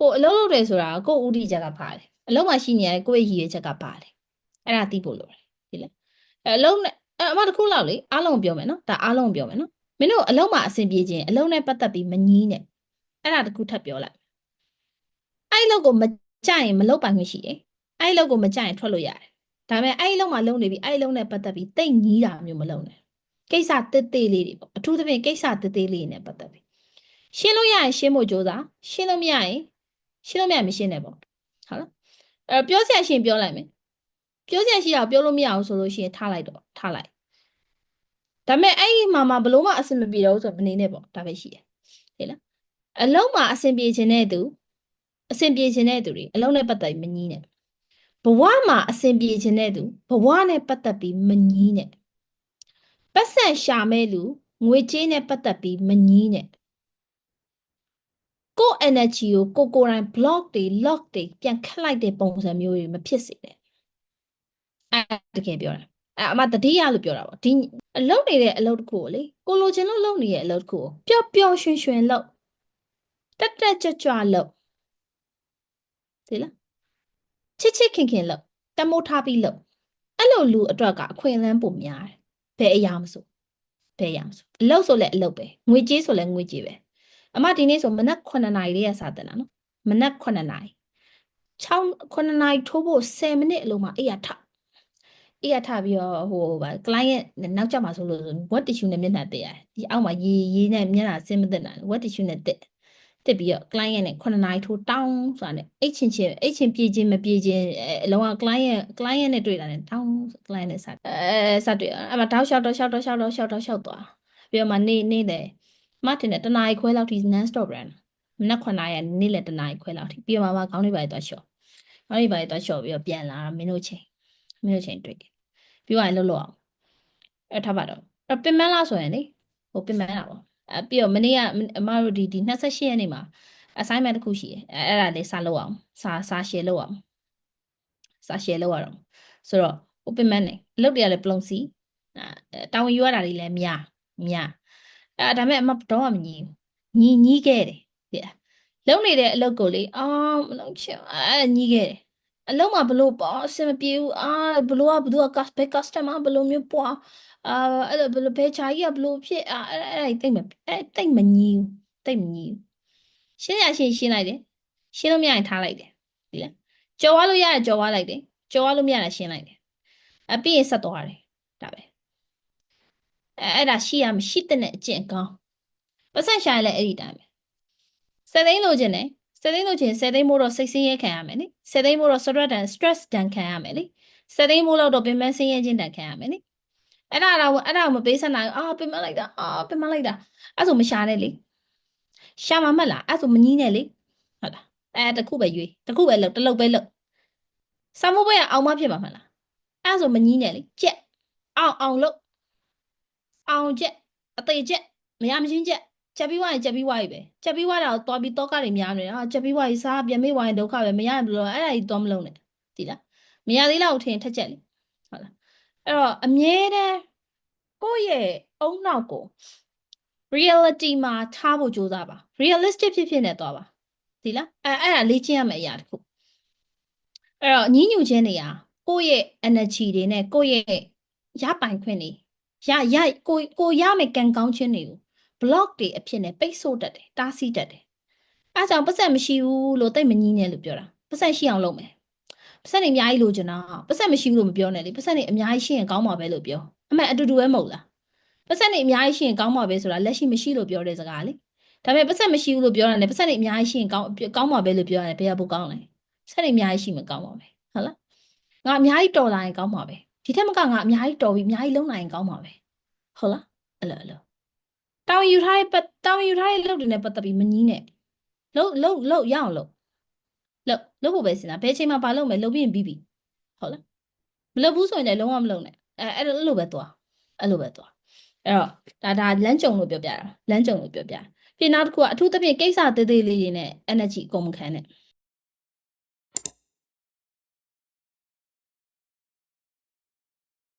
ကိုအလုပ်လုပ်တယ်ဆိုတာကိုဥတီချက်ကပါတယ်အလုပ်မှာရှိနေရတဲ့ကိုယ့်ရဲ့ရည်ရွယ်ချက်ကပါတယ်အဲ့ဒါသိဖို့လိုတယ်ဒီလေအဲ့အလုပ်နဲ့အဲ့အမတစ်ခုလောက်လေအားလုံးပြောမယ်နော်ဒါအားလုံးပြောမယ်နော်မင်းတို့အလုပ်မှာအဆင်ပြေခြင်းအလုပ်နဲ့ပတ်သက်ပြီးမငီးနဲ့အဲ့ဒါတစ်ခုထပ်ပြောလိုက်အဲ့ဒီအလုပ်ကိုမကြိုက်ရင်မလုပ်ပိုင်ခွင့်ရှိတယ်အဲ့ဒီအလုပ်ကိုမကြိုက်ရင်ထွက်လို့ရတယ်ဒါပေမဲ့အဲ့ဒီအလုပ်မှာလုပ်နေပြီးအဲ့ဒီအလုပ်နဲ့ပတ်သက်ပြီးတိတ်ငီးတာမျိုးမလုပ်နဲ့ကိစ္စတစ်သေးလေးတွေပေါ့အထူးသဖြင့်ကိစ္စတစ်သေးလေးတွေနဲ့ပတ်သက်ပြီးရှင်းလို့ရရင်ရှင်းဖို့ကြိုးစားရှင်းလို့မရရင် ရှင်းလို့မရမရှင်းနဲ့ပေါ့ဟုတ်လားအဲ့တော့ပြောစရာရှိရင်ပြောလိုက်မယ်ပြောစရာရှိတာကိုပြောလို့မရအောင်ဆိုလို့ရှိရင်ထားလိုက်တော့ထားလိုက်ဒါပေမဲ့အဲ့ဒီမှာမှဘလို့မှအဆင်မပြေတော့ဘူးဆိုတော့မနေနဲ့ပေါ့ဒါပဲရှိတယ်ဟဲ့လားအလုံးမှာအဆင်ပြေခြင်းတဲ့သူအဆင်ပြေခြင်းတဲ့သူတွေအလုံးနဲ့ပတ်သက်ပြီးမငီးနဲ့ဘဝမှာအဆင်ပြေခြင်းတဲ့သူဘဝနဲ့ပတ်သက်ပြီးမငီးနဲ့ပတ်စံရှာမဲ့လူငွေကြေးနဲ့ပတ်သက်ပြီးမငီးနဲ့ ကိုယ့် energy ကိုကိုကိုယ်တိုင် block တွေ lock တွေပြန်ခတ်လိုက်တဲ့ပုံစံမျိုးတွေမဖြစ်စေနဲ့အဲတကယ်ပြောတာအဲအမတတိယလို့ပြောတာပေါ့ဒီအလုပ်နေတဲ့အလုပ်တစ်ခုကိုလေကိုလိုချင်လို့လုပ်နေတဲ့အလုပ်တစ်ခုကိုပျော့ပျော့ရွှင်ရွှင်လုပ်တက်တက်ကြွကြွလုပ်ဒီလားချစ်ချစ်ခင်ခင်လုပ်တမိုးထားပြီးလုပ်အဲ့လိုလူအတွက်ကအခွင့်အလမ်းပိုများတယ်ဘယ်အရာမဆိုဘယ်အရာမဆိုအလုပ်ဆိုလဲအလုပ်ပဲငွေကြေးဆိုလဲငွေကြေးပဲ အမဒီနေ့ဆိုမနက်9နာရီလေးရစတင်တာနော်မနက်9နာရီ6 9နာရီထိုးဖို့10မိနစ်အလုံးမှာအေးရထအေးရထပြီးတော့ဟိုဗာ client နောက်ကျမှာဆိုလို့ what tissue နဲ့မျက်နှာတက်ရတယ်ဒီအောက်မှာရေရေနဲ့မျက်နှာဆင်းမတက်တာ what tissue နဲ့တက်တက်ပြီးတော့ client နဲ့9နာရီထိုးတောင်းဆိုတာနဲ့အိတ်ချင်းချင်းအိတ်ချင်းပြေးချင်းမပြေးချင်းအလုံးက client client နဲ့တွေ့တာနဲ့တောင်း client နဲ့စအဲစတွေ့အဲ့မှာတောက်လျှောက်တော့လျှောက်တော့လျှောက်တော့လျှောက်တော့လျှောက်သွားပြီးတော့မှနေနေတယ် မတင်တဲ့တနားရီခွဲလောက်ထိ non stop run မနက်9နာရီနေ့လယ်တနားရီခွဲလောက်ထိပြီးတော့မှခေါင်းလေးပါရသွားလျှော့ခေါင်းလေးပါရသွားလျှော့ပြီးတော့ပြန်လာမင်းတို့ချိန်မင်းတို့ချိန်တွေ့တယ်ပြီးသွားရင်လှုပ်လို့အောင်အဲ့ထားပါတော့အဲ့ပင်မလားဆိုရင်လေဟိုပင်မလားပေါ့အဲ့ပြီးတော့မနေ့ကအမတို့ဒီဒီ28ရက်နေ့မှာ assignment တစ်ခုရှိတယ်အဲ့အဲ့ဒါလေးစာလုပ်အောင်စာစာ share လုပ်အောင်စာ share လုပ်ရအောင်ဆိုတော့ open man နေအလုပ်တွေကလည်းပလုံစီအဲတာဝန်ယူရတာတွေလည်းများများ အဲဒါပေမဲ့အမတော့မညီဘူးညီညီခဲ့တယ်ပြလုံနေတဲ့အလုပ်ကိုလေအာမလုံချင်အဲညီခဲ့တယ်အလုံးမှာဘလို့ပေါ့အဆင်မပြေဘူးအာဘလို့ကဘလို့ကဘယ် customer ဘလို့မျိုးပွားအာအဲ့လိုဘလို့ဘယ်ချာကြီးကဘလို့ဖြစ်အာအဲ့အဲ့တိတ်မအဲ့တိတ်မညီဘူးတိတ်မညီဘူးရှင်းရရှင်းရှင်းလိုက်တယ်ရှင်းလို့မရရင်ထားလိုက်တယ်ဒီလားကြော်သွားလို့ရရင်ကြော်သွားလိုက်တယ်ကြော်သွားလို့မရရင်ရှင်းလိုက်တယ်အပြီးရင်ဆက်သွားတယ်ဒါပဲ အဲအဲ့ဒါရှိရမရှိတဲ့အကျင့်ကောင်းပတ်ဆက်ရှာရင်လည်းအဲ့ဒီတိုင်းပဲစက်သိန်းလိုချင်တယ်စက်သိန်းလိုချင်စက်သိန်းမို့တော့စိတ်ဆင်းရဲခံရမယ်နိစက်သိန်းမို့တော့ stress တန် stress တန်ခံရမယ်နိစက်သိန်းမို့တော့ပင်မဆင်းရဲခြင်းတန်ခံရမယ်နိအဲ့ဒါတော့အဲ့ဒါကိုမပေးဆက်နိုင်ဘူးအာပင်မလိုက်တာအာပင်မလိုက်တာအဲ့ဆိုမရှာနဲ့လေရှာမှာမလားအဲ့ဆိုမငီးနဲ့လေဟုတ်လားအဲတခုပဲရွေးတခုပဲလုပ်တလုပ်ပဲလုပ်စာမိုးပွဲကအောင်မဖြစ်မှာမလားအဲ့ဆိုမငီးနဲ့လေကြက်အောင်အောင်လုပ် အောင်ကြက်အသေးကြက်မရမချင်းကြက်ချက်ပြီးွားရင်ချက်ပြီးွားပြီပဲချက်ပြီးွားတာကိုသွားပြီးတောကတွေများနေတယ်ဟာချက်ပြီးွားရင်စားပြန်မေးွားရင်ဒုက္ခပဲမရရင်ဘယ်လိုအဲ့ဒါကြီးသွားမလုံးနဲ့ဒီလားမရသေးလောက်ထင်ထက်ချက်လေဟုတ်လားအဲ့တော့အမြဲတမ်းကိုယ့်ရဲ့အုံနောက်ကို reality မှာထားဖို့ကြိုးစားပါ realistic ဖြစ်ဖြစ်နဲ့သွားပါဒီလားအဲအဲ့ဒါလေ့ကျင့်ရမယ့်အရာတစ်ခုအဲ့တော့ညှဉ်းညူခြင်းတွေကကိုယ့်ရဲ့ energy တွေနဲ့ကိုယ့်ရဲ့ရပိုင်ခွင့်တွေ ရရကိုကိုရမယ်ကံကောင်းခြင်းတွေကို block တွေအဖြစ်နဲ့ပိတ်ဆို့တတ်တယ်တားဆီးတတ်တယ်အဲကြောင့်ပတ်ဆက်မရှိဘူးလို့တိတ်မငြင်းနဲ့လို့ပြောတာပတ်ဆက်ရှိအောင်လုပ်မယ်ပတ်ဆက်နေအများကြီးလိုချင်တာပတ်ဆက်မရှိဘူးလို့မပြောနဲ့လေပတ်ဆက်နေအများကြီးရှိရင်ကောင်းမှာပဲလို့ပြောအမှန်အတူတူပဲမဟုတ်လားပတ်ဆက်နေအများကြီးရှိရင်ကောင်းမှာပဲဆိုတာလက်ရှိမရှိလို့ပြောတဲ့စကားလေဒါပေမဲ့ပတ်ဆက်မရှိဘူးလို့ပြောတာနဲ့ပတ်ဆက်နေအများကြီးရှိရင်ကောင်းကောင်းမှာပဲလို့ပြောရတယ်ဘယ်ကပိုကောင်းလဲပတ်ဆက်နေအများကြီးရှိမှကောင်းမှာပဲဟုတ်လားငါအများကြီးတော်လာရင်ကောင်းမှာပဲ ဒီထက်မကငါအများကြီးတော်ပြီးအများကြီးလုံးနိုင်ရင်ကောင်းမှာပဲဟုတ်လားအဲ့လိုအဲ့လိုတောင်းယူထားတဲ့ပတ်တောင်းယူထားတဲ့လုပ်တွေနဲ့ပတ်သက်ပြီးမငီးနဲ့လုပ်လုပ်လုပ်ရအောင်လုပ်လုပ်လုပ်ဖို့ပဲစဉ်းစားဘယ်ချိန်မှာဘာလုပ်မယ်လုပ်ပြီးရင်ပြီးပြီဟုတ်လားမလုပ်ဘူးဆိုရင်လည်းလုံးဝမလုပ်နဲ့အဲအဲ့လိုအဲ့လိုပဲသွားအဲ့လိုပဲသွားအဲ့တော့ဒါဒါလမ်းကြုံလို့ပြောပြတာလမ်းကြုံလို့ပြောပြပြီးနောက်တစ်ခုကအထူးသဖြင့်ကိစ္စသေးသေးလေးတွေနဲ့ energy အကုန်မခံနဲ့